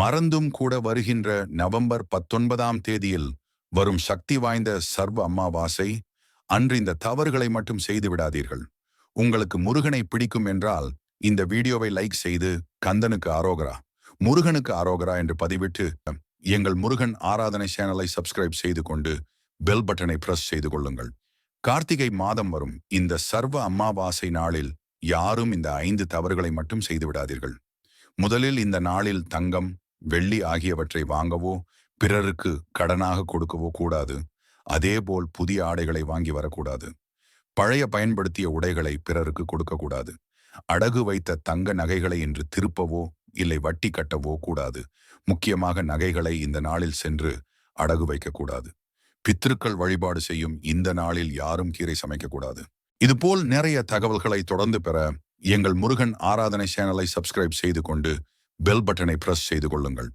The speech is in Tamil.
மறந்தும் கூட வருகின்ற நவம்பர் பத்தொன்பதாம் தேதியில் வரும் சக்தி வாய்ந்த சர்வ அமாவாசை அன்று இந்த தவறுகளை மட்டும் செய்து விடாதீர்கள். உங்களுக்கு முருகனை பிடிக்கும் என்றால் இந்த வீடியோவை லைக் செய்து கந்தனுக்கு ஆரோகரா முருகனுக்கு ஆரோகரா என்று பதிவிட்டு எங்கள் முருகன் ஆராதனை சேனலை சப்ஸ்கிரைப் செய்து கொண்டு பெல் பட்டனை பிரஸ் செய்து கொள்ளுங்கள். கார்த்திகை மாதம் வரும். இந்த சர்வ அமாவாசை நாளில் யாரும் இந்த ஐந்து தவறுகளை மட்டும் செய்து விடாதீர்கள். முதலில் இந்த நாளில் தங்கம் வெள்ளி ஆகியவற்றை வாங்கவோ பிறருக்கு கடனாக கொடுக்கவோ கூடாது. அதேபோல் புதிய ஆடைகளை வாங்கி வரக்கூடாது. பழைய பயன்படுத்திய உடைகளை பிறருக்கு கொடுக்கக்கூடாது. அடகு வைத்த தங்க நகைகளை இன்று திருப்பவோ இல்லை வட்டி கட்டவோ கூடாது. முக்கியமாக நகைகளை இந்த நாளில் சென்று அடகு வைக்கக்கூடாது. பித்திருக்கள் வழிபாடு செய்யும் இந்த நாளில் யாரும் கீரை சமைக்கக்கூடாது. இதுபோல் நிறைய தகவல்களை தொடர்ந்து பெற எங்கள் முருகன் ஆராதனை சேனலை சப்ஸ்கிரைப் செய்து கொண்டு பெல் பட்டனை பிரஸ் செய்து கொள்ளுங்கள்.